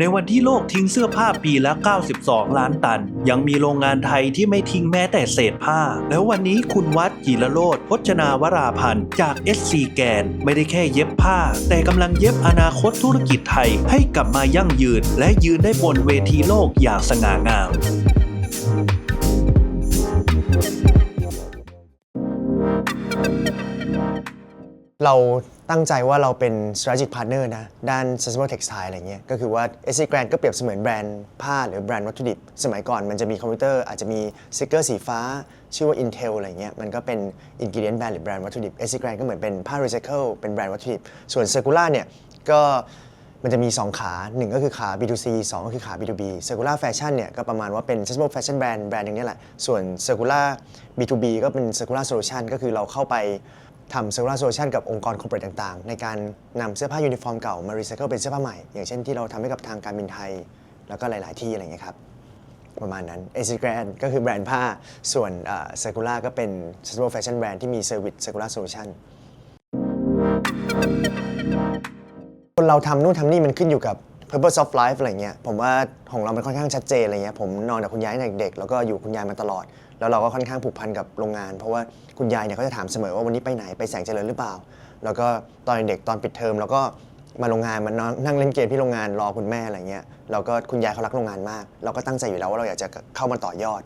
ในวันที่โลกทิ้งเสื้อผ้าปีละ 92 ล้านตัน ยังมีโรงงานไทยที่ไม่ทิ้งแม้แต่เศษผ้า แล้ววันนี้คุณวัดกีรโรธพจนาวราพันธ์จาก SC แกนไม่ได้แค่เย็บผ้า แต่กำลังเย็บอนาคตธุรกิจไทยให้กลับมายั่งยืน และยืนได้บนเวทีโลกอย่างสง่างามเรา ตั้งใจว่าเราเป็น strategic partner นะ ด้าน sustainable textile อะไรเงี้ย ก็คือว่า SC Grand ก็เปรียบเสมือนแบรนด์ผ้าหรือแบรนด์วัตถุดิบ สมัยก่อนมันจะมีคอมพิวเตอร์อาจจะมีสติกเกอร์สีฟ้า ชื่อว่า Intel อะไรเงี้ย มันก็เป็น ingredient brand หรือแบรนด์วัตถุดิบ SC Grand ก็เหมือนเป็นผ้า recycle เป็นแบรนด์วัตถุดิบ ส่วน Circular เนี่ยก็มันจะมี 2 ขา 1 ก็คือขา B2C 2 ก็คือขา B2B Circular Fashion เนี่ยก็ประมาณว่าเป็น sustainable fashion brand แบรนด์หนึงนี่ยแหละ ส่วน Circular B2B ก็เป็น Circular Solution ก็คือเราเข้าไป ทำ Circular Solution กับองค์กรคอร์เปอเรทต่างๆ ในการนำเสื้อผ้ายูนิฟอร์มเก่ามารีไซเคิลเป็นเสื้อผ้าใหม่ อย่างเช่นที่เราทำให้กับทางการบินไทย แล้วก็หลาย ๆ ที่อะไรเงี้ยครับ ประมาณนั้น a c i g r a n d ก็คือแบรนด์ผ้าส่วนเอ่อ Circular ก็เป็น sustainable fashion brand ที่มี Service Circular Solution คนเราทำนู่นทำนี่มันขึ้นอยู่กับ purpose of life อะไรเงี้ยผมว่าของเรามันค่อนข้างชัดเจนอะไรเงี้ยผมนอนกับคุณยายตั้งแต่เด็กแล้วก็อยู่คุณยายมาตลอด แล้วเราก็ค่อนข้างผูกพันกับโรงงาน เพราะว่าคุณยายเนี่ยเขาจะถามเสมอว่าวันนี้ไปไหนไปแสงเจริญหรือเปล่า แล้วก็ตอนเด็กตอนปิดเทอมเราก็มาโรงงานมานอนนั่งเล่นเกมที่โรงงานรอคุณแม่อะไรเงี้ยเราก็คุณยายเขารักโรงงานมาก เราก็ตั้งใจอยู่แล้วว่าเราอยากจะเข้ามาต่อยอด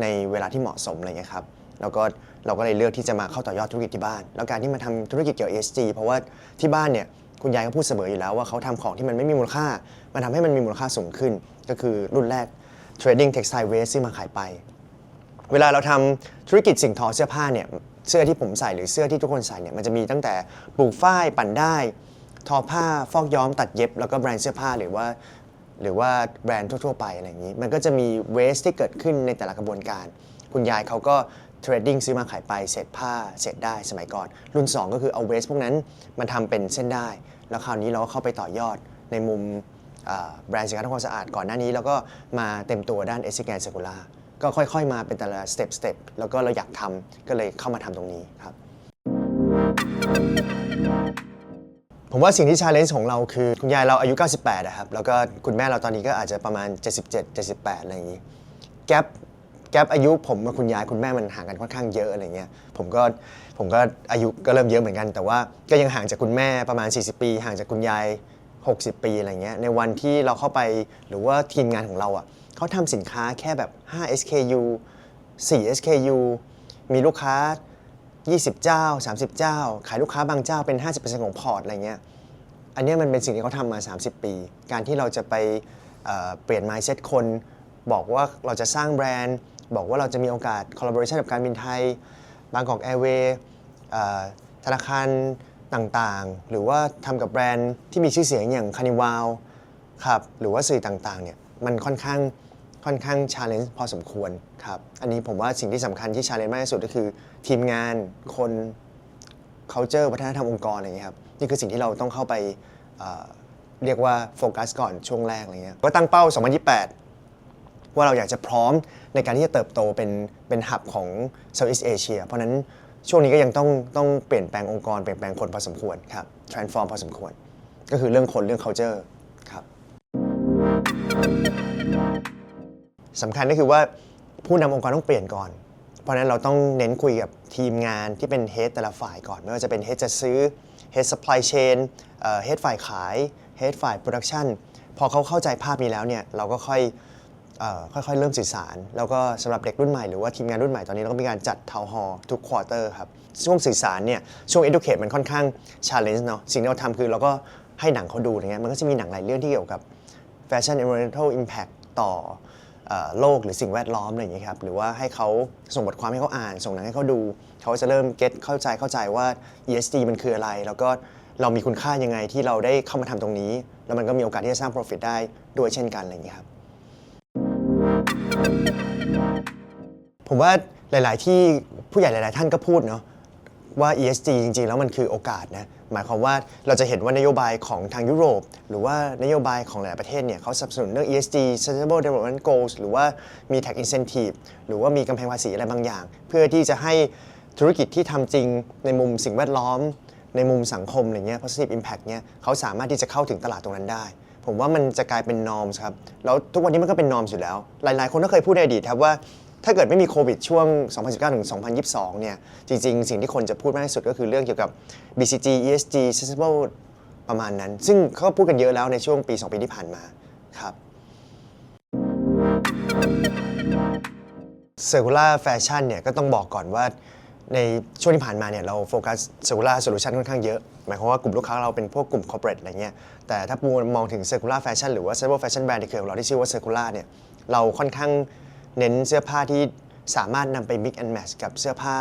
ในเวลาที่เหมาะสมอะไรเงี้ยครับแล้วก็เราก็เลยเลือกที่จะมาเข้าต่อยอดธุรกิจที่บ้าน แล้วการที่มาทำธุรกิจเกี่ยวกับ ESG เพราะว่าที่บ้านเนี่ยคุณยายก็พูดเสมออยู่แล้วว่าเขาทำของที่มันไม่มีมูลค่า มันทำให้มันมีมูลค่าสูงขึ้น ก็คือรุ่นแรก trading textile waste ซึ่งมาขายไป เวลาเราทำธุรกิจสิ่งทอเสื้อผ้าเนี่ยเสื้อที่ผมใส่หรือเสื้อที่ทุกคนใส่เนี่ยมันจะมีตั้งแต่ปลูกฝ้ายปั่นได้ ทอผ้าฟอกย้อมตัดเย็บ แล้วก็แบรนด์เสื้อผ้าหรือว่า หรือว่าแบรนด์ทั่ว ๆ ไปอะไรอย่างนี้ มันก็จะมีเวสที่เกิดขึ้นในแต่ละกระบวนการ คุณยายเขาก็เทรดดิ้งซื้อมาขายไปเศษผ้าเศษได้สมัยก่อน รุ่น 2 ก็คือเอาเวสพวกนั้นมาทำเป็นเส้นได้ แล้วคราวนี้เราก็เข้าไปต่อยอดในมุมแบรนด์สินค้าทำความสะอาดก่อนหน้านี้ แล้วก็มาเต็มตัวด้านเอซิแกนเซคูล่า ก็ค่อยๆ มาเป็นแต่ละสเต็ปสเต็ปแล้วก็เราอยากทำก็เลยเข้ามาทำตรงนี้ครับ ผมว่าสิ่งที่ชาเลนจ์ของเราคือคุณยายเราอายุ 98นะครับแล้วก็คุณแม่เราตอนนี้ก็อาจจะประมาณ 77 78 อะไรอย่างนี้แกปแกปอายุผมกับคุณยายคุณแม่มันห่างกันค่อนข้างเยอะอะไรเงี้ยผมก็ผมก็อายุก็เริ่มเยอะเหมือนกัน แต่ว่าก็ยังห่างจากคุณแม่ประมาณ 40 ปี ห่างจากคุณยาย 60 ปีอะไรเงี้ยในวันที่เราเข้าไปหรือว่าทีมงานของเราอะ เขาทำสินค้าแค่แบบ 5 SKU 4 SKU มีลูกค้า 20 เจ้า 30 เจ้า ขายลูกค้าบางเจ้าเป็น 50%ของพอร์ตอะไรเงี้ย อันเนี้ยมันเป็นสิ่งที่เขาทำมา 30 ปี การที่เราจะไปเเปลี่ยน mindset คน บอกว่าเราจะสร้างแบรนด์ บอกว่าเราจะมีโอกาส collaboration กับการบินไทย บางกอกแอร์เวย์ธนาคารต่างๆ หรือว่าทำกับแบรนด์ที่มีชื่อเสียงอย่างคานิวาลครับ หรือว่าสื่อต่างๆ เนี่ย มันค่อนข้าง ค่อนข้าง challenge พอสมควรครับ อันนี้ผมว่าสิ่งที่สำคัญที่ challenge มากที่สุดก็คือ ทีมงานคน culture วัฒนธรรมองค์กรอะไรอย่างเงี้ครับนี่คือสิ่งที่เราต้องเข้าไปเอ่อเรียกว่าโฟกัสก่อนช่วงแรกอะไรเงี้ยก็ตั้งเป้า 2028 ว่าเราอยากจะพร้อมในการที่จะเติบโตเป็นเป็นหับของ Southeast Asia เพราะฉะนั้นช่วงนี้ก็ยังต้องต้องเปลี่ยนแปลงองค์กรเปลี่ยนแปลงคนพอสมควรครับ transform พอสมควร ก็คือเรื่องคนเรื่อง culture ครับ สำคัญก็คือว่าผู้นำองค์กรต้องเปลี่ยนก่อน เพราะนั้นเราต้องเน้นคุยกับทีมงานที่เป็นเฮดแต่ละฝ่ายก่อน ไม่ว่าจะเป็นเฮดจะซื้อเฮด supply chain เฮดฝ่ายขายเฮดฝ่าย production พอเขาเข้าใจภาพนี้แล้วเนี่ยเราก็ค่อยออค่อยๆ เริ่มสื่อสาร แล้วก็สำหรับเด็กรุ่นใหม่หรือว่าทีมงานรุ่นใหม่ตอนนี้เราก็มีการจัดทาวฮอลทุกควอเตอร์ครับ ช่วงสื่อสารเนี่ยช่วง educate มันค่อนข้าง challenge เนาะสิ่งที่เราทำคือเราก็ให้หนังเขาดูอย่างเงี้ยมันก็จะมีหนังหลายเรื่องที่เกี่ยวกับ Fashion Environmental Impact ต่อเอ่อ โลกหรือสิ่งแวดล้อมอะไรอย่างเงี้ครับหรือว่าให้เขาส่งบทความให้เขาอ่าน ส่งหนังให้เขาดู เขาจะเริ่มเก็ตเข้าใจเข้าใจว่า ESG มันคืออะไร แล้วก็เรามีคุณค่ายังไงที่เราได้เข้ามาทำตรงนี้ แล้วมันก็มีโอกาสที่จะสร้าง profit ได้ด้วยเช่นกันอะไรอย่างเงี้ครับผมว่าหลาย ๆ ที่ผู้ใหญ่หลาย ๆ ท่านก็พูดเนาะว่า ESG จริง ๆ แล้วมันคือโอกาสนะ หมายความว่าเราจะเห็นว่านโยบายของทางยุโรป หรือว่านโยบายของหลายประเทศเนี่ยเขาสนับสนุนเรื่อง ESG Sustainable Development Goals หรือว่ามี tax incentive หรือว่ามีกำแพงภาษีอะไรบางอย่าง เพื่อที่จะให้ธุรกิจที่ทำจริงในมุมสิ่งแวดล้อม ในมุมสังคมอะไรเงี้ย positive impact เนี่ยเขาสามารถที่จะเข้าถึงตลาดตรงนั้นได้ ผมว่ามันจะกลายเป็นนอมครับแล้วทุกวันนี้มันก็เป็นนอมอยู่แล้ว หลาย ๆ คนก็เคยพูดในอดีตครับว่า ถ้าเกิดไม่มีโควิดช่วง 2019 ถึง 2022 เนี่ย จริง ๆ สิ่งที่คนจะพูดมากที่สุดก็คือเรื่องเกี่ยวกับ BCG ESG sustainable ประมาณนั้น ซึ่งเขาก็พูดกันเยอะแล้วในช่วงปี 2 ปีที่ผ่านมาครับ Circular Fashion เนี่ยก็ต้องบอกก่อนว่าในช่วงที่ผ่านมาเนี่ยเราโฟกัส Circular Solution ค่อนข้างเยอะ หมายความว่ากลุ่มลูกค้าเราเป็นพวกกลุ่ม corporate อะไรเงี้ย แต่ถ้ามองถึง Circular Fashion หรือว่า Sustainable Fashion Brand ที่เครือของเราที่ชื่อว่า Circular เนี่ยเราค่อนข้าง เน้นเสื้อผ้าที่สามารถนำไป mix and match กับเสื้อผ้า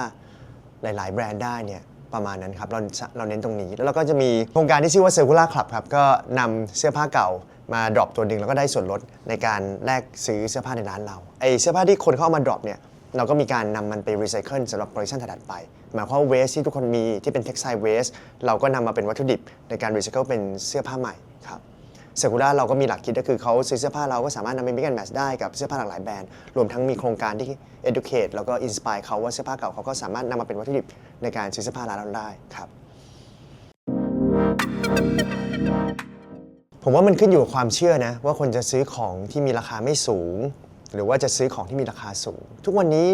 หลาย ๆ แบรนด์ได้เนี่ยประมาณนั้นครับเราเราเน้นตรงนี้ แล้วเราก็จะมีโครงการที่ชื่อว่า Circular Club ครับก็นำเสื้อผ้าเก่ามาดรอปตัวหนึ่งแล้วก็ได้ส่วนลดในการแลกซื้อเสื้อผ้าในร้านเราไอเสื้อผ้าที่คนเข้ามาดรอปเนี่ยเราก็มีการนำมันไปรีไซเคิลสำหรับโปรดักชันถัดไป หมายความว่าเวสที่ทุกคนมีที่เป็นเท็กซ์ไซเวสเราก็นำมาเป็นวัตถุดิบในการรีไซเคิลเป็นเสื้อผ้าใหม่ครับ เซกูล่าเราก็มีหลักคิดก็คือเขาซื้อเสื้อผ้าเราก็สามารถนำไปมิกันแมทได้กับเสื้อผ้าหลากหลายแบรนด์รวมทั้งมีโครงการที่ educate แล้วก็ inspire เขาว่าเสื้อผ้าเก่าเขาก็สามารถนำมาเป็นวัตถุดิบในการซื้อเสื้อผ้าร้านเราได้ครับผมว่ามันขึ้นอยู่กับความเชื่อนะว่าคนจะซื้อของที่มีราคาไม่สูง หรือว่าจะซื้อของที่มีราคาสูง ทุกวันนี้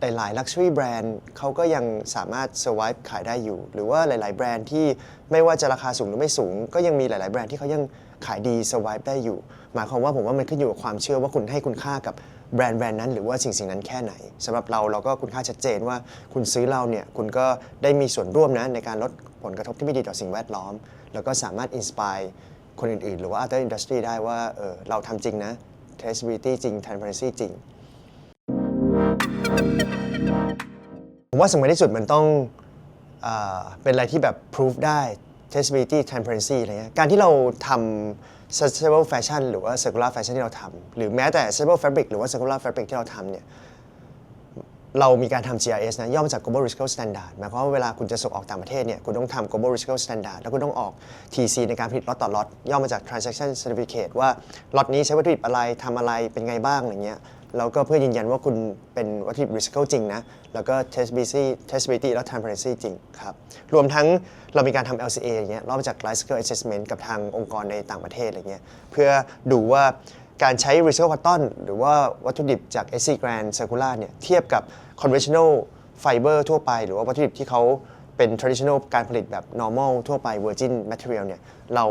หลายๆ luxury brand เขาก็ยังสามารถ survive ขายได้อยู่ หรือว่าหลาย ๆ แบรนด์ที่ไม่ว่าจะราคาสูงหรือไม่สูง ก็ยังมีหลาย ๆ แบรนด์ที่เขายัง ขายดี survive ได้อยู่ หมายความว่าผมว่ามันขึ้นอยู่กับความเชื่อว่าคุณให้คุณค่ากับแบรนด์แบรนด์นั้นหรือว่าสิ่งสิ่งนั้นแค่ไหนสำหรับเราเราก็คุณค่าชัดเจนว่าคุณซื้อเราเนี่ยคุณก็ได้มีส่วนร่วมนะในการลดผลกระทบที่ไม่ดีต่อสิ่งแวดล้อม แล้วก็สามารถ inspire คนอื่นๆ หรือว่า other industry ได้ว่าเออเราทำจริงนะ traceability จริง transparency จริง ผมว่าสำคัญที่สุดมันต้องเออเป็นอะไรที่แบบ proof ได้ traceability transparency อะไรเงี้ยการที่เราทำ sustainable fashion หรือว่า circular fashion ที่เราทำหรือแม้แต่ sustainable fabric หรือว่า circular fabric ที่เราทำเนี่ยเรามีการทำ GRS นะย่อมาจาก Global Recycle Standard หมายความว่าเวลาคุณจะส่งออกต่างประเทศเนี่ยคุณต้องทำ Global Recycle Standard แล้วคุณต้องออก TC ในการผลิตล็อตต่อล็อตย่อมาจาก Transaction Certificate ว่าล็อตนี้ใช้วัตถุดิบอะไรทำอะไรเป็นไงบ้างอะไรเงี้ย แล้วก็เพื่อยืนยันว่าคุณเป็นวัตถุดิบ recycle จริงนะ แล้วก็ traceability traceability และ transparency จริงครับ รวมทั้งเรามีการทำ LCA อย่างเงี้ยรอบจาก Life Cycle Assessment กับทางองค์กรในต่างประเทศอะไรเงี้ยเพื่อดูว่าการใช้ recycle cotton หรือว่าวัตถุดิบจาก SC Grand Circular เนี่ยเทียบกับ conventional fiber ทั่วไป หรือว่าวัตถุดิบที่เขา เป็น traditional การผลิตแบบ normal ทั่วไป virgin material เนี่ยเรา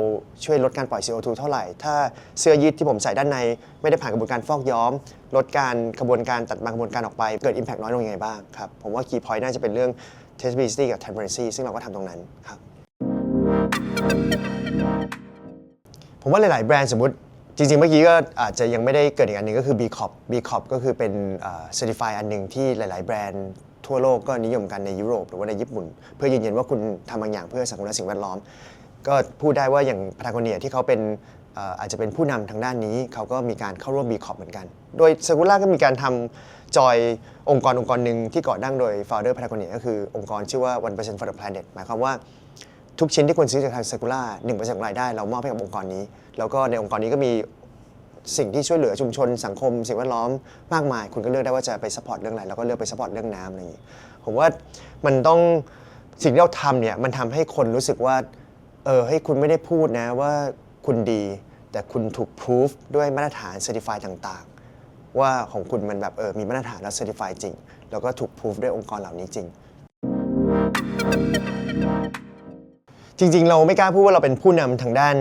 ช่วยลดการปล่อย CO2 เท่าไหร่ ถ้าเสื้อยืดที่ผมใส่ด้านใน ไม่ได้ผ่านกระบวนการฟอกย้อม ลดการกระบวนการตัดบางกระบวนการออกไปเกิด impact น้อยลงยังไงบ้างครับ ผมว่า key point น่าจะเป็นเรื่อง traceability กับ transparency ซึ่งเราก็ทำตรงนั้นครับ ผมว่าหลาย ๆ แบรนด์สมมติจริง ๆ เมื่อกี้ก็อาจจะยังไม่ได้เกิดอีกอันหนึ่งก็คือ B Corp B Corp ก็คือเป็น certify อันหนึ่งที่หลาย ๆ แบรนด์ ทั่วโลกก็นิยมกันในยุโรปหรือว่าในญี่ปุ่น เพื่อยืนยันว่าคุณทำบางอย่างเพื่อสังคมและสิ่งแวดล้อม ก็พูดได้ว่าอย่างพา t ากเนียที่เขาเป็นอาจจะเป็นผู้นำทางด้านนี้ เขาก็มีการเข้าร่วม B Corp เหมือนกัน โดย c i r c u l a ก็มีการทำจอยองค์กรองค์กรหนึ่งที่ก่อตั้งโดย founder พา t ากเนียก็คือองค์กรชื่อว่า1% for the planet หมายความว่าทุกชิ้นที่คุณซื้อจากทาง Circular 1%ของรายได้เรามอบให้กับองค์กรนี้ แล้วก็ในองค์กรนี้ก็มี สิ่งที่ช่วยเหลือชุมชนสังคม สิ่งแวดล้อมมากมาย คุณก็เลือกได้ว่าจะไป support เรื่องอะไรแล้วก็เลือกไป support เรื่องน้ำอะไรอย่างนี้ผมว่ามันต้องสิ่งที่เราทำเนี่ยมันทำให้คนรู้สึกว่าเออให้คุณไม่ได้พูดนะว่าคุณดี แต่คุณถูก proof ด้วยมาตรฐาน certify ต่างๆ ว่าของคุณมันแบบเออมีมาตรฐานและ certify จริง แล้วก็ถูก proof ด้วยองค์กรเหล่านี้จริง จริง ๆ เราไม่กล้าพูดว่าเราเป็นผู้นำทางด้าน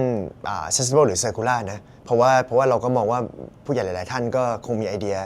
อ่า sustainable หรือ circular นะ เพราะว่าเพราะว่าเราก็มองว่าผู้ใหญ่หลาย ๆ ท่านก็คงมีไอเดีย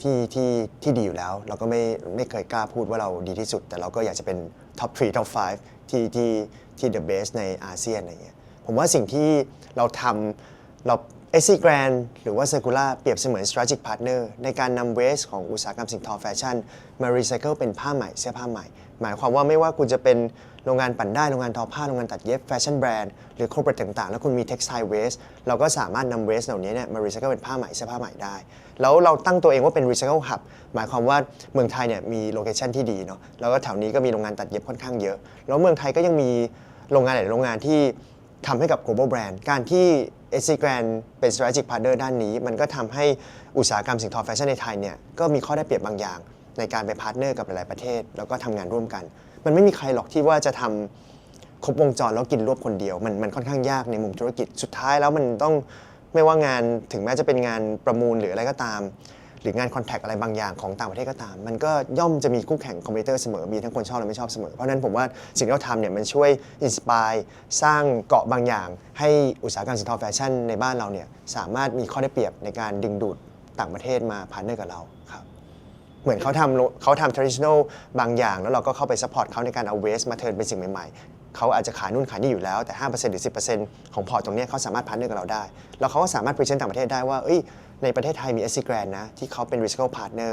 ที่ที่ที่ดีอยู่แล้ว เราก็ไม่ไม่เคยกล้าพูดว่าเราดีที่สุด แต่เราก็อยากจะเป็น top 3 top 5 ที่ที่ที่ the best ในอาเซียนอะไรเงี้ยผมว่าสิ่งที่เราทำเรา SC Grand หรือว่า Circular เปรียบเสมือน strategic partner ในการนำ waste ของอุตสาหกรรมสิ่งทอแฟชั่น มารีไซเคิลเป็นผ้าใหม่เสื้อผ้าใหม่ หมายความว่าไม่ว่าคุณจะเป็น โรงงานปั่นได้ โรงงานทอผ้า โรงงานตัดเย็บ แฟชั่นแบรนด์ หรือ corporate ต่างๆ แล้วคุณมี textile waste เราก็สามารถนำ waste เหล่านี้เนี่ยมารีไซเคิลเป็นผ้าใหม่เสื้อผ้าใหม่ได้ แล้วเราตั้งตัวเองว่าเป็น recycle hub หมายความว่าเมืองไทยเนี่ยมีโลเคชันที่ดีเนาะ แล้วก็แถวนี้ก็มีโรงงานตัดเย็บค่อนข้างเยอะ แล้วเมืองไทยก็ยังมีโรงงานหลายโรงงานที่ทำให้กับ global brand การที่ SC Grand เป็น strategic partner ด้านนี้ มันก็ทำให้อุตสาหกรรมสิ่งทอแฟชั่นในไทยเนี่ยก็มีข้อได้เปรียบบางอย่าง ในการไปพาร์ทเนอร์กับหลายๆประเทศ แล้วก็ทำงานร่วมกัน มันไม่มีใครหรอกที่ว่าจะทำครบวงจรแล้วกินรวบคนเดียว มันมันค่อนข้างยากในมุมธุรกิจสุดท้ายแล้วมันต้องไม่ว่างานถึงแม้จะเป็นงานประมูลหรืออะไรก็ตาม หรืองานคอนแทคอะไรบางอย่างของต่างประเทศก็ตาม มันก็ย่อมจะมีคู่แข่งคอมพิวเตอร์เสมอมีทั้งคนชอบและไม่ชอบเสมอ เพราะฉะนั้นผมว่าสิ่งที่เราทำเนี่ยมันช่วยอินสปายสร้างเกาะบางอย่าง ให้อุตสาหกรรมสินทอแฟชั่นในบ้านเราเนี่ยสามารถมีข้อได้เปรียบในการดึงดูดต่างประเทศมาพาร์เนอร์กับเราครับ เหมือนเขาทำเขาทำ traditional บางอย่าง แล้วเราก็เข้าไป support เขาในการเอา waste มาเทิร์นเป็นสิ่งใหม่ๆ เขาอาจจะขายนู่นขายนี่อยู่แล้ว แต่ 5%หรือ 10%ของพอร์ตตรงนี้เขาสามารถพาร์เนอร์กับเราได้ แล้วเขาก็สามารถ present ต่างประเทศได้ว่าเอ้ยในประเทศไทยมี SC Grand นะที่เขาเป็น recycle partner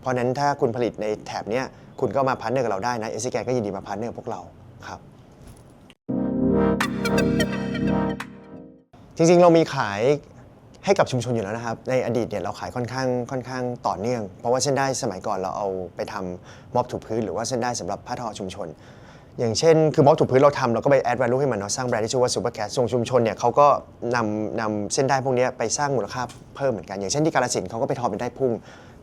เพราะนั้นถ้าคุณผลิตในแถบเนี้ยคุณก็มาพาร์เนอร์กับเราได้นะ SC Grand ก็ยินดีมาพาร์เนอร์พวกเราครับจริงๆ เรามีขาย ให้กับชุมชนอยู่แล้วนะครับ ในอดีตเนี่ยเราขายค่อนข้างค่อนข้างต่อเนื่อง เพราะว่าเส้นได้สมัยก่อนเราเอาไปทำมอบถูพื้น หรือว่าเส้นได้สำหรับผ้าทอชุมชน อย่างเช่น คือมอบถูพื้นเราทำเราก็ไปแอด value ให้มันเนาะสร้างแบรนด์ที่ชื่อว่า super cat ส่งชุมชนเนี่ยเขาก็นำนำเส้นได้พวกเนี้ยไปสร้างมูลค่าเพิ่มเหมือนกัน อย่างเช่นที่กาฬสินธุ์เขาก็ไปทอเป็นได้พุ่ง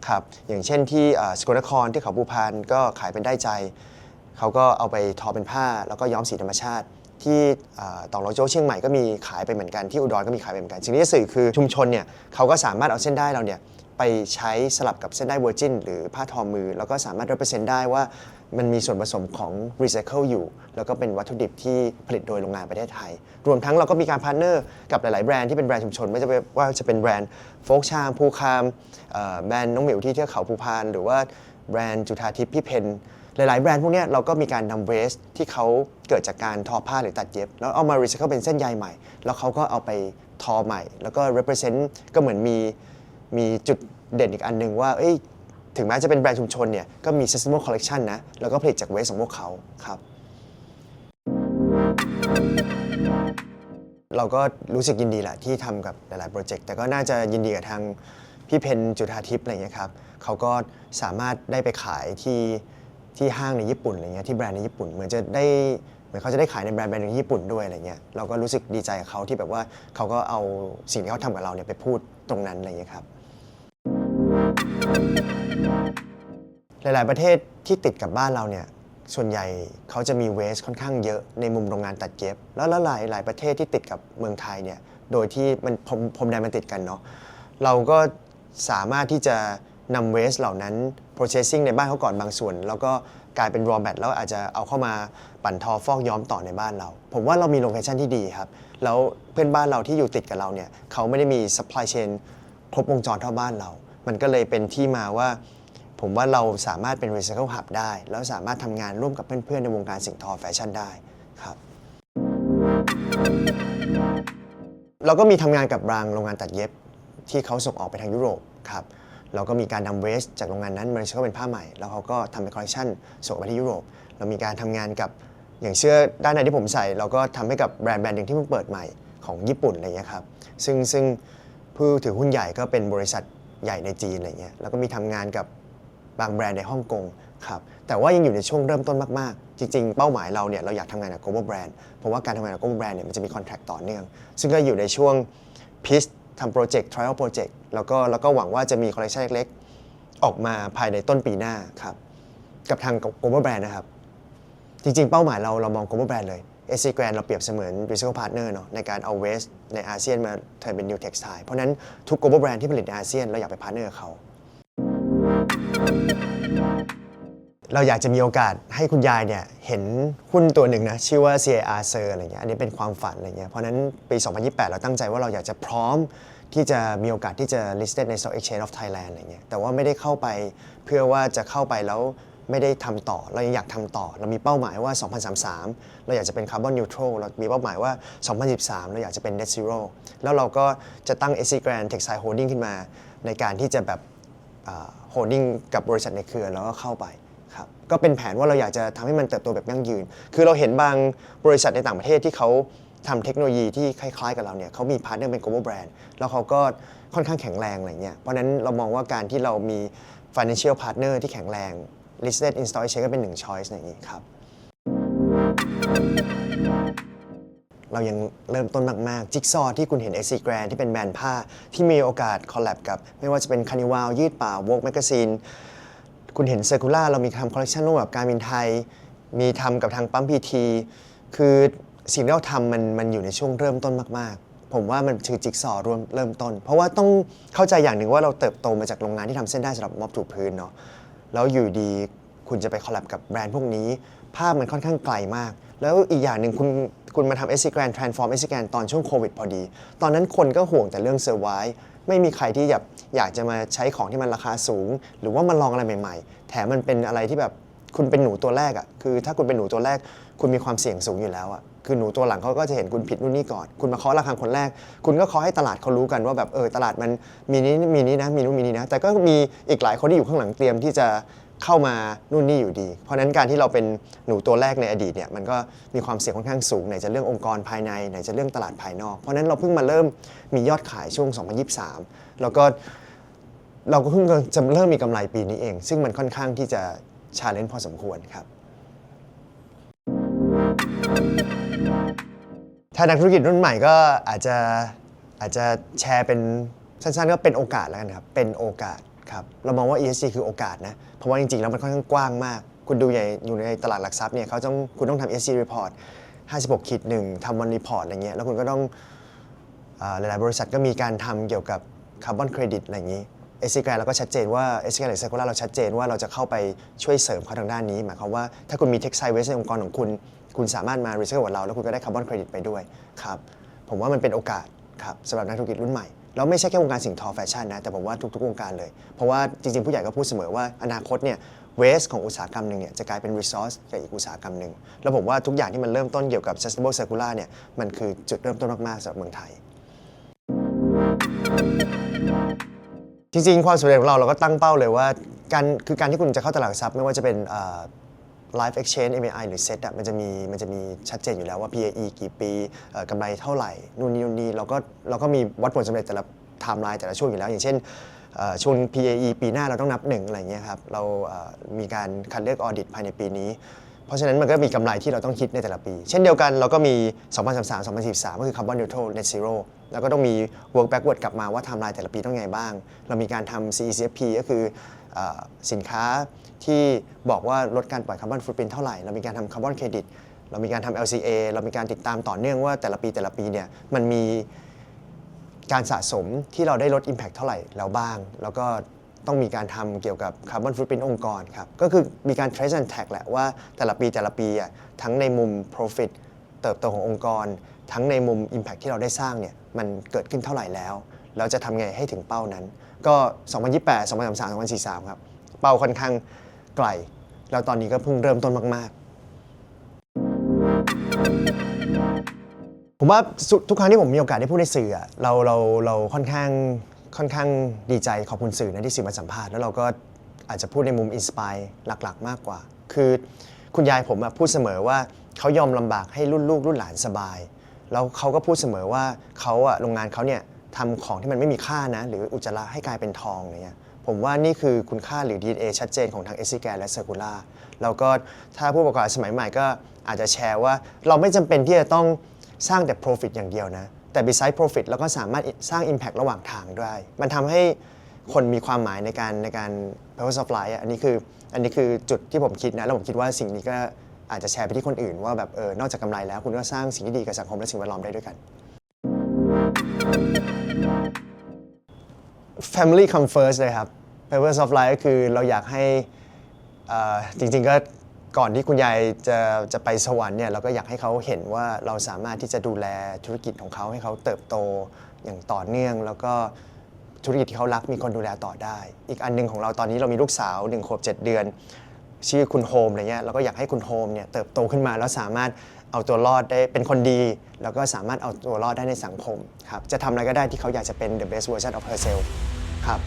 ครับอย่างเช่นที่เอ่อสกลนครที่เขาภูพานก็ขายเป็นได้ใจ เขาก็เอาไปทอเป็นผ้าแล้วก็ย้อมสีธรรมชาติ ที่ตองโลโจเชียงใหม่ก็มีขายไปเหมือนกันที่อุดรก็มีขายไปเหมือนกันสิ่งที่สื่อคือชุมชนเนี่ยเขาก็สามารถเอาเส้นได้เราเนี่ยไปใช้สลับกับเส้นได้เวอร์จินหรือผ้าทอมือ แล้วก็สามารถ represent ได้ว่ามันมีส่วนผสมของ recycle อยู่ แล้วก็เป็นวัตถุดิบที่ผลิตโดยโรงงานประเทศไทย รวมทั้งเราก็มีการพาร์เนอร์กับหลาย ๆ แบรนด์ที่เป็นแบรนด์ชุมชน ไม่ว่าจะเป็นว่าจะเป็นแบรนด์โฟกชามภูคามแบรนด์น้องหมิวที่เทือกเขาภูพาน หรือว่าแบรนด์จุธาทิพย์พี่เพน หลาย ๆ แบรนด์พวกนี้เราก็มีการนำเวสที่เขาเกิดจากการทอผ้าหรือตัดเย็บ แล้วเอามารีไซเคิลเป็นเส้นใยใหม่ แล้วเขาก็เอาไปทอใหม่ แล้วก็ represent ก็เหมือนมีมีจุดเด่นอีกอันหนึ่งว่าเอ้ยถึงแม้จะเป็นแบรนด์ชุมชนเนี่ยก็มี sustainable collection นะ แล้วก็ผลิตจากเวสของพวกเขาครับ เราก็รู้สึกยินดีแหละที่ทำกับหลาย ๆ โปรเจกต์ แต่ก็น่าจะยินดีกับทางพี่เพนจุธาทิพย์อะไรเงี้ยครับ เขาก็สามารถได้ไปขายที่ ที่ห้างในญี่ปุ่นอะไรเงี้ยที่แบรนด์ในญี่ปุ่นเหมือนจะได้เหมือนเขาจะได้ขายในแบรนด์แบรนด์หนึงญี่ปุ่นด้วยอะไรเงี้ยเราก็รู้สึกดีใจกับเขาที่แบบว่าเขาก็เอาสิ่งที่เขาทำกับเราเนี่ยไปพูดตรงนั้นอะไรเงี้ยครับ หลาย ๆ ประเทศที่ติดกับบ้านเราเนี่ยส่วนใหญ่เขาจะมีเวสค่อนข้างเยอะในมุมโรงงานตัดเย็บ แล้วหลายหลายประเทศที่ติดกับเมืองไทยเนี่ยโดยที่มันพรมแดนมันติดกันเนาะเราก็สามารถที่จะ นำเวสเหล่านั้น processing ในบ้านเขาก่อนบางส่วน แล้วก็กลายเป็น raw mat แล้วอาจจะเอาเข้ามาปั่นทอฟอกย้อมต่อในบ้านเรา ผมว่าเรามีโลเคชันที่ดีครับ แล้วเพื่อนบ้านเราที่อยู่ติดกับเราเนี่ยเขาไม่ได้มี supply chain ครบวงจรเท่าบ้านเรา มันก็เลยเป็นที่มาว่า ผมว่าเราสามารถเป็น Recycle Hub ได้ แล้วสามารถทำงานร่วมกับเพื่อนๆ ในวงการสิ่งทอแฟชั่นได้ครับเราก็มีทำงานกับบางโรงงานตัดเย็บที่เขาส่งออกไปทางยุโรปครับ เราก็มีการนำเวสจากโรงงานนั้นมา recycle เป็นผ้าใหม่ แล้วเขาก็ทำเป็นคอลเลคชันส่งไปที่ยุโรป เรามีการทำงานกับอย่างเสื้อด้านในที่ผมใส่ เราก็ทำให้กับแบรนด์แบรนด์หนึ่งที่เพิ่งเปิดใหม่ของญี่ปุ่นอะไรเงี้ยครับซึ่งซึ่งผู้ถือหุ้นใหญ่ก็เป็นบริษัทใหญ่ในจีนอะไรเงี้ยแล้วก็มีทำงานกับบางแบรนด์ในฮ่องกงครับแต่ว่ายังอยู่ในช่วงเริ่มต้นมาก ๆ จริง ๆ เป้าหมายเราเนี่ยเราอยากทำงานกับ global brand เพราะว่าการทำงานกับ global brand เนี่ยมันจะมี contract ต่อเนื่อง ซึ่งก็อยู่ในช่วง pitch ทำโปรเจกต์ trial project แล้วก็แล้วก็หวังว่าจะมีคอลเลคชันเล็กๆ ออกมาภายในต้นปีหน้าครับ กับทาง global brand นะครับ จริงๆ เป้าหมายเราเรามอง global brand เลย SC Grand เราเปรียบเสมือน recycle partner เนาะในการเอา waste ในอาเซียนมาเทิร์นเป็น new textile เพราะนั้นทุก global brand ที่ผลิตในอาเซียนเราอยากไป partner กับเขา เราอยากจะมีโอกาสให้คุณยายเนี่ยเห็นหุ้นตัวหนึ่งนะชื่อว่า CAR Ser อะไรเงี้ยอันนี้เป็นความฝันอะไรเงี้ยเพราะนั้นปี 2028 เราตั้งใจว่าเราอยากจะพร้อมที่จะมีโอกาสที่จะ listed ใน Stock Exchange of Thailand อะไรเงี้ยแต่ว่าไม่ได้เข้าไปเพื่อว่าจะเข้าไปแล้วไม่ได้ทำต่อ เรายังอยากทำต่อ เรามีเป้าหมายว่า 2033 เราอยากจะเป็น carbon neutral เรามีเป้าหมายว่า 2013 เราอยากจะเป็น net zero แล้วเราก็จะตั้ง SC Grand Textile Holding ขึ้นมา ในการที่จะแบบโฮดดิ้งกับบริษัทในเครือแล้วก็เข้าไป ก็เป็นแผนว่าเราอยากจะทำให้มันเติบโตแบบยั่งยืน คือเราเห็นบางบริษัทในต่างประเทศที่เขาทำเทคโนโลยีที่คล้ายๆกับเราเนี่ยเขามีพาร์ทเนอร์เป็น global brand แล้วเขาก็ค่อนข้างแข็งแรงอะไรเงี้ย เพราะนั้นเรามองว่าการที่เรามี financial partner ที่แข็งแรง listed in stock exchange ก็เป็นหนึ่ง choice อย่างนี้ครับ เรายังเริ่มต้นมาก ๆ จิ๊กซอว์ที่คุณเห็น SC Grand ที่เป็นแบรนด์ผ้าที่มีโอกาสคอลแลบกับ ไม่ว่าจะเป็นคานิวาลยืดป่า Vogue Magazine คุณเห็นเซอร์คูล่าเรามีทำคอลเลคชันร่วมกับการบินไทย มีทำกับทางปั๊มพีทีคือสิ่งที่เราทำมันมันอยู่ในช่วงเริ่มต้นมาก ๆ ผมว่ามันคือจิ๊กซอว์รวมเริ่มต้น เพราะว่าต้องเข้าใจอย่างหนึ่งว่าเราเติบโตมาจากโรงงานที่ทำเส้นได้สำหรับม็อบถูพื้นเนาะแล้วอยู่ดีคุณจะไปคอลแลบกับแบรนด์พวกนี้ ภาพมันค่อนข้างไกลมาก แล้วอีกอย่างหนึ่งคุณคุณมาทำ s อ g r a n Transform s อ g r a n ตอนช่วงโควิดพอดี ตอนนั้นคนก็ห่วงแต่เรื่องเซอร์ไว ไม่มีใครที่อยากอยากจะมาใช้ของที่มันราคาสูง หรือว่ามาลองอะไรใหม่ๆ แถมมันเป็นอะไรที่แบบคุณเป็นหนูตัวแรกอะ่ะคือถ้าคุณเป็นหนูตัวแรก คุณมีความเสี่ยงสูงอยู่แล้วอะ่ะคือหนูตัวหลังเขาก็จะเห็นคุณผิดนู่นนี่ก่อน คุณมาเคาะราคาคนแรก คุณก็เคาะให้ตลาดเขารู้กันว่าแบบเออตลาดมันมีนี้มีนี้นะมีนู่นมีนี้นะ แต่ก็มีอีกหลายคนที่อยู่ข้างหลังเตรียมที่จะ เข้ามานู่นนี่อยู่ดี เพราะนั้นการที่เราเป็นหนูตัวแรกในอดีตเนี่ยมันก็มีความเสี่ยงค่อนข้างสูงไหนจะเรื่ององค์กรภายในไหนจะเรื่องตลาดภายนอก เพราะฉะนั้นเราเพิ่งมาเริ่มมียอดขายช่วง 2023 แล้วก็เราก็เพิ่งจะเริ่มมีกำไรปีนี้เอง ซึ่งมันค่อนข้างที่จะชาเลนจ์พอสมควรครับถ้านักธุรกิจรุ่นใหม่ก็อาจจะอาจจะแชร์เป็นสั้นๆก็เป็นโอกาสแล้วกันครับ เป็นโอกาส ครับเรามองว่า ESG คือโอกาสนะ เพราะว่าจริงๆ แล้วมันค่อนข้างกว้างมาก คุณดูใหญ่อยู่ในตลาดหลักทรัพย์เนี่ยเขาต้องคุณต้องทำ ESG report 56ขีดหนึ่งทำวันรีพอร์ตอะไรเงี้ยแล้วคุณก็ต้องอ่าหลายๆบริษัทก็มีการทำเกี่ยวกับคาร์บอนเครดิตอะไรอย่างนี้เอสซีแกรเราก็ชัดเจนว่าเอสซีแกรหรือเซ c คูล่าเราชัดเจนว่าเราจะเข้าไปช่วยเสริมเขาทางด้านนี้ หมายความว่าถ้าคุณมีเท็กไซเวสในองค์กรของคุณ คุณสามารถมารีไซเคิลกับเรา แล้วคุณก็ได้คาร์บอนเครดิตไปด้วยครับผมว่ามันเป็นโอกาสครับสำหรับนักธุรกิจรุ่นใหม่ แล้วไม่ใช่แค่วงการสิ่งทอแฟชั่นนะแต่ผมว่าทุกๆวงการเลย เพราะว่าจริงๆ ผู้ใหญ่ก็พูดเสมอว่าอนาคตเนี่ยเวสของอุตสาหกรรมหนึ่งเนี่ยจะกลายเป็นรีซอสกับอีกอุตสาหกรรมหนึ่งแล้วผมว่าทุกอย่างที่มันเริ่มต้นเกี่ยวกับ sustainable circular เนี่ยมันคือจุดเริ่มต้นมากๆสำหรับเมืองไทย จริงๆ ความสำเร็จของเราเราก็ตั้งเป้าเลยว่าการคือการที่คุณจะเข้าตลาดหลักทรัพย์ไม่ว่าจะเป็น เอ่อ Live Exchange MAI หรือ Set อะมันจะมีมันจะมีชัดเจนอยู่แล้วว่า PAE กี่ปีเอ่อกำไรเท่าไหร่ นู่นนี่นู่นนี่เราก็เราก็มีวัดผลสำเร็จแต่ละไทม์ไลน์แต่ละช่วงอยู่แล้ว อย่างเช่นเอ่อช่วง PAE ปีหน้าเราต้องนับหนึ่งอะไรเงี้ยครับเราเอ่อมีการคัดเลือกออดิตภายในปีนี้ เพราะฉะนั้นมันก็มีกำไรที่เราต้องคิดในแต่ละปี เช่นเดียวกันเราก็มี 2033 2043 ก็คือ Carbon Neutral Net Zero แล้วก็ต้องมี work backward กลับมาว่าไทม์ไลน์แต่ละปีต้องไงบ้าง เรามีการทำ CECFP ก็คือเออสินค้า ที่บอกว่าลดการปล่อยคาร์บอนฟุตปรินเท่าไหร่ เรามีการทำคาร์บอนเครดิต เรามีการทำ LCA เรามีการติดตามต่อเนื่องว่าแต่ละปีแต่ละปีเนี่ยมันมีการสะสมที่เราได้ลด Impact เท่าไหร่แล้วบ้าง แล้วก็ต้องมีการทำเกี่ยวกับคาร์บอนฟุตปรินองค์กรครับ ก็คือมีการ trace and tag แหละว่าแต่ละปีแต่ละปีอะทั้งในมุม profit เติบโตขององค์กร ทั้งในมุม Impact ที่เราได้สร้างเนี่ยมันเกิดขึ้นเท่าไหร่แล้ว เราจะทำไงให้ถึงเป้านั้น ก็ 2028 2033 2043 ครับ เป้าค่อนข้าง ไกล แล้วตอนนี้ก็เพิ่งเริ่มต้นมาก ๆ ผมว่าทุกครั้งที่ผมมีโอกาสได้พูดในสื่อเราเราเราค่อนข้างค่อนข้างดีใจขอบคุณสื่อนะที่สื่อมาสัมภาษณ์แล้วเราก็อาจจะพูดในมุมอินสปายหลัก ๆ มากกว่า คือคุณยายผมพูดเสมอว่าเขายอมลำบากให้รุ่นลูกรุ่นหลานสบาย แล้วเขาก็พูดเสมอว่าเขาอะโรงงานเขาเนี่ยทำของที่มันไม่มีค่านะ หรืออุจจาระให้กลายเป็นทองอะไรเงี้ย ผมว่านี่คือคุณค่าหรือ DNA ชัดเจนของทางเอซิแกและเซอร์คูล่าแล้วก็ถ้าผู้ประกอบการสมัยใหม่ก็อาจจะแชร์ว่า เราไม่จำเป็นที่จะต้องสร้างแต่ profit อย่างเดียวนะ แต่ beside profit เราก็สามารถสร้าง impact ระหว่างทางได้ มันทำให้คนมีความหมายในการในการ purpose of life อะอันนี้คืออันนี้คือจุดที่ผมคิดนะ แล้วผมคิดว่าสิ่งนี้ก็อาจจะแชร์ไปที่คนอื่น ว่าแบบเออนอกจากกำไรแล้วคุณก็สร้างสิ่งที่ดีกับสังคมและสิ่งแวดล้อมได้ด้วยกัน Family come first เลยครับ purpose of life ก็คือเราอยากให้อ่อจริงๆก็ก่อนที่คุณยายจะจะไปสวรรค์เนี่ยเราก็อยากให้เขาเห็นว่าเราสามารถที่จะดูแลธุรกิจของเขาให้เขาเติบโตอย่างต่อเนื่อง แล้วก็ธุรกิจที่เขารักมีคนดูแลต่อได้ อีกอันหนึงของเราตอนนี้เรามีลูกสาว1ขวบ7เดือน ชื่อคุณโฮมอะไรเงี้ยเราก็อยากให้คุณโฮมเนี่ยเติบโตขึ้นมาแล้วสามารถ เอาตัวรอดได้เป็นคนดี แล้วก็สามารถเอาตัวรอดได้ในสังคมครับจะทำอะไรก็ได้ที่เขาอยากจะเป็น the best version of herself ครับ